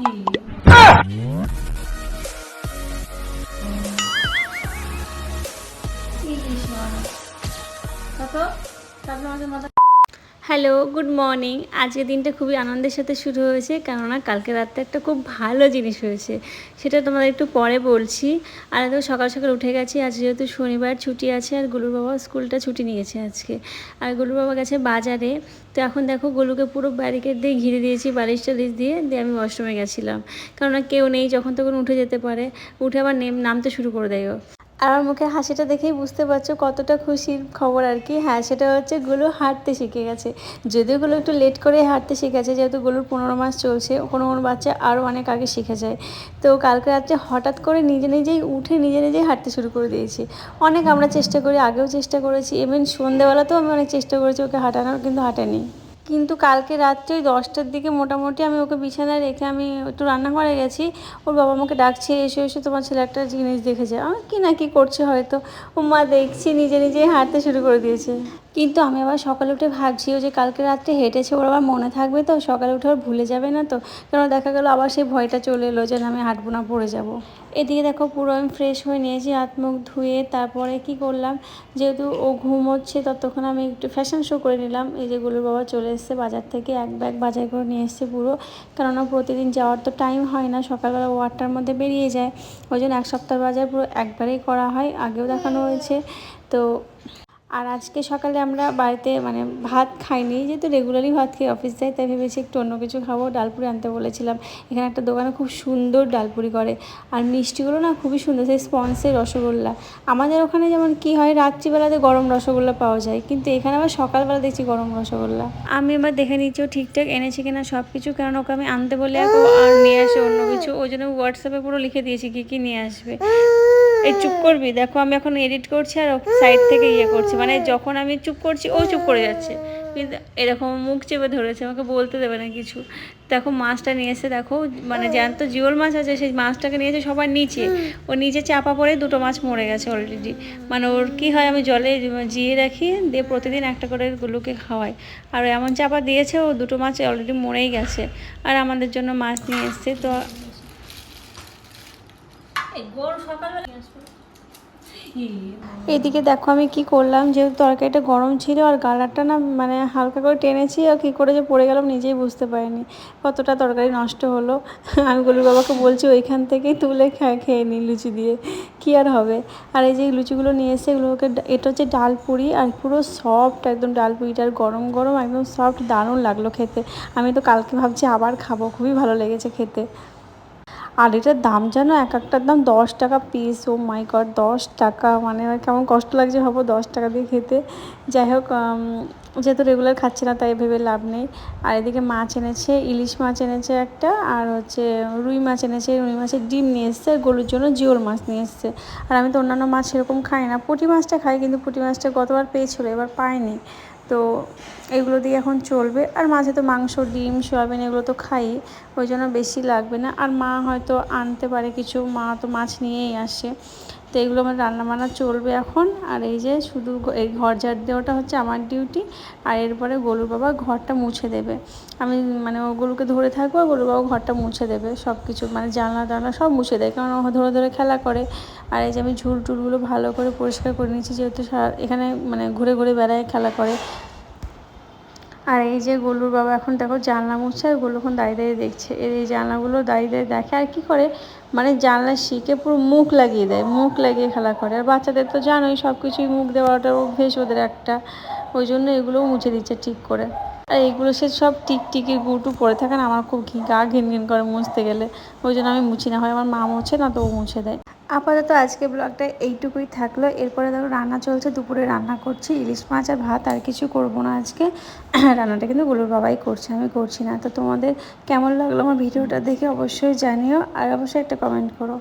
いいします。だと、だとまた。হ্যালো, good morning. আজকের দিনটা খুবই আনন্দের সাথে শুরু হয়েছে, কেননা কালকে রাতে একটা খুব ভালো জিনিস হয়েছে। সেটা তোমাদের একটু পরে বলছি। আর তো সকাল সকাল উঠে গেছি, আজ যেহেতু শনিবার ছুটি আছে, আর গুলুর বাবা স্কুলটা ছুটি নিয়েছে আজকে। আর গুলুর বাবা গেছে বাজারে, তো এখন দেখো গোলুকে পুরো ব্যারিকেড দিয়ে ঘিরে দিয়েছি, বালিশ টালিশ দিয়ে দিয়ে আমি ওয়াশরুমে গেছিলাম। কেননা কেউ নেই, যখন তখন উঠে যেতে পারে। উঠে আবার নেম নামতে শুরু করে দেয় আমার মুখের হাসিটা দেখেই বুঝতে পারছ কতটা খুশির খবর আর কি। হ্যাঁ সেটা হচ্ছে গুলো হাঁটতে শিখে গেছে। যদিও গুলো একটু লেট করে হাঁটতে শিখেছে, যেহেতু গুলোর পনেরো মাস চলছে, কোনো কোনো বাচ্চা আরও অনেক আগে শিখে যায়। তো কালকে রাত্রে হঠাৎ করে নিজে নিজেই উঠে নিজে নিজেই হাঁটতে শুরু করে দিয়েছি। অনেক আমরা চেষ্টা করি, আগেও চেষ্টা করেছি। ইভেন সন্ধেবেলাতেও আমি অনেক চেষ্টা করেছি ওকে হাঁটানোর, কিন্তু হাঁটেনি। কিন্তু কালকে রাত্রে দশটার দিকে মোটামুটি আমি ওকে বিছানায় রেখে আমি একটু রান্নাঘরে গেছি। ওর বাবা আমাকে ডাকছে, এসে এসে, তোমার ছেলে একটা জিনিস দেখেছে আমার কি না, কি করছে হয়তো? ও মা দেখছি, নিজে, নিজেই হাঁটতে শুরু করে দিয়েছে। কিন্তু আমি আবার সকালে উঠে ভাবছি ও যে কালকে রাত্রে হেঁটেছে, ওর আবার মনে থাকবে তো, সকালে উঠে ওর ভুলে যাবে না তো। কেন দেখা গেলো আবার সেই ভয়টা চলে এলো যে আমি হাঁটবো না, পড়ে যাব। এদিকে দেখো পুরো আমি ফ্রেশ হয়ে নিয়েছি, হাত, মুখ ধুয়ে তারপরে কি করলাম, যেহেতু ও ঘুমোচ্ছে, ততক্ষণ আমি একটু ফ্যাশন শো করে নিলাম। এই যে গুলুর বাবা চলে এসছে বাজার থেকে এক ব্যাগ বাজার করে নিয়ে এসছে পুরো। কেননা প্রতিদিন যাওয়ার তো টাইম হয় না, সকালবেলা ও আটটার মধ্যে বেরিয়ে যায়। ওই জন্য এক সপ্তাহ বাজার পুরো একবারেই করা হয়, আগেও দেখানো হয়েছে। তো আর আজকে সকালে আমরা বাড়িতে মানে ভাত খাইনি, যেহেতু রেগুলারই ভাত খেয়ে অফিস যাই, তাই ভেবেছি একটু অন্য কিছু খাব। ডালপুরি আনতে বলেছিলাম। এখানে একটা দোকানে খুব সুন্দর ডালপুরি করে। আর মিষ্টিগুলো না খুবই সুন্দর, সেই স্পন্সের রসগোল্লা। আমাদের ওখানে যেমন কি হয়, রাত্রিবেলাতে গরম রসগোল্লা পাওয়া যায়, কিন্তু এখানে আবার সকালবেলা দেখছি গরম রসগোল্লা। আমি এবার দেখে নিচ্ছি ও ঠিকঠাক এনেছে কিনা সব কিছু কারণ ওকে আমি আনতে বলে আর নিয়ে আসে অন্য কিছু। ওই জন্য হোয়াটসঅ্যাপে পুরো লিখে দিয়েছি কী কী নিয়ে আসবে। এই চুপ করবি। দেখো, আমি এখন এডিট করছি আর সাইড থেকে ইয়ে করছি। মানে যখন আমি চুপ করছি, ও চুপ করে যাচ্ছে। কিন্তু এরকম মুখ চেপে ধরেছে, আমাকে বলতে দেবে না কিছু। দেখো, মাছটা নিয়ে এসে দেখো মানে জ্যান্ত জিওল মাছ আছে, সেই মাছটাকে নিয়েছে সবার নিচে। ও নিচে চাপা পড়ে দুটো মাছ মরে গেছে অলরেডি মানে ওর কি হয়, আমি জলে জিয়ে রাখি, দিয়ে প্রতিদিন একটা করে গুলোকে খাওয়াই। আর এমন চাপা দিয়েছে, ও দুটো মাছ অলরেডি মরেই গেছে। আর আমাদের জন্য মাছ নিয়ে এসছে, তো এদিকে দেখো আমি কি করলাম, যেহেতু তরকারিটা গরম ছিল আর গালারটা না মানে হালকা করে টেনেছি, আর কী করে যে পড়ে গেলাম নিজেই বুঝতে পারিনি, কতটা তরকারি নষ্ট হলো। আমি গলুর বাবাকে বলছি ওইখান থেকেই তুলে খেয়ে খেয়ে নিই লুচি দিয়ে, কী আর হবে? আর এই যে লুচিগুলো নিয়ে এসে এগুলোকে এটা হচ্ছে ডাল পুরি, আর পুরো সফট একদম ডাল পুরিটা, আর গরম গরম একদম সফট দারুণ লাগল খেতে। আমি তো কালকে ভাবছি আবার খাব, খুবই ভালো লেগেছে খেতে। আর এটার দাম জানো? এক একটার দাম দশ টাকা পিস ও মাই গড দশ টাকা। মানে কেমন কষ্ট লাগছে ভাবো, দশ টাকা দিয়ে খেতে। যাই হোক যেহেতু রেগুলার খাচ্ছি না, তাই ভেবে লাভ নেই। আর এদিকে মাছ এনেছে, ইলিশ মাছ এনেছে একটা, আর হচ্ছে রুই মাছ এনেছে, রুই মাছের ডিম নিয়ে এসছে, আর গরুর জন্য জিওল মাছ নিয়ে এসছে। আর আমি তো অন্যান্য মাছ সেরকম খাই না। পুঁটি মাছটা খাই, কিন্তু পুঁটি মাছটা গতবার পেয়েছিল, এবার পাইনি। তো এগুলো দিয়ে এখন চলবে। আর মাঝে তো মাংস, ডিম, সয়াবিন এগুলো তো খাই, ওই জন্য বেশি লাগবে না। আর মা হয়তো আনতে পারে কিছু, মা তো মাছ নিয়েই আসে। তো এগুলো আমার রান্নাবান্না চলবে এখন। আর এই যে শুধু এই ঘর ঝাড় দেওয়াটা হচ্ছে আমার ডিউটি আর এরপরে গলুর বাবা ঘরটা মুছে দেবে। আমি মানে ও গরুকে ধরে থাকব, আর গরুর বাবা ঘরটা মুছে দেবে। সব কিছু মানে জানলা, টানলা সব মুছে দেয়, কারণ ও ধরে ধরে খেলা করে। আর এই যে আমি ঝুল টুলগুলো ভালো করে পরিষ্কার করে নিয়েছি, যেহেতু এখানে মানে ঘুরে ঘুরে বেড়ায় খেলা করে। আর এই যে গোলুর বাবা এখন দেখো জানলা মুছছে আর গোলু এখন দাঁড়িয়ে দাঁড়িয়ে দেখছে। এর এই জানলাগুলো দাঁড়িয়ে দাঁড়িয়ে দেখে আর কী করে? মানে জানলা শিখে পুরো মুখ লাগিয়ে দেয়, মুখ লাগিয়ে খেলা করে। আর বাচ্চাদের তো জানোই সব কিছুই মুখ দেওয়াটা অভ্যেস ওদের একটা। ওই জন্য এগুলোও মুছে দিচ্ছে ঠিক করে। আর এইগুলো সে সব টিকটিকি গুটু পড়ে থাকে না, আমার খুব গা ঘিন ঘিন করে মুছতে গেলে। ওই জন্য আমি মুছি না, হয় আমার মা মুছে না তো ও মুছে দেয়। আপাতত আজকে ব্লগটা এইটুকুই থাকল। এরপরে ধরো রান্না চলছে, দুপুরে রান্না করছি, ইলিশ মাছ আর ভাত, আর কিছু করব না আজকে। রান্নাটা কিন্তু গুলুর বাবাই করছে, আমি করছি না। তো তোমাদের কেমন লাগল আমার ভিডিওটা দেখে অবশ্যই জানিও, আর অবশ্যই একটা কমেন্ট করো।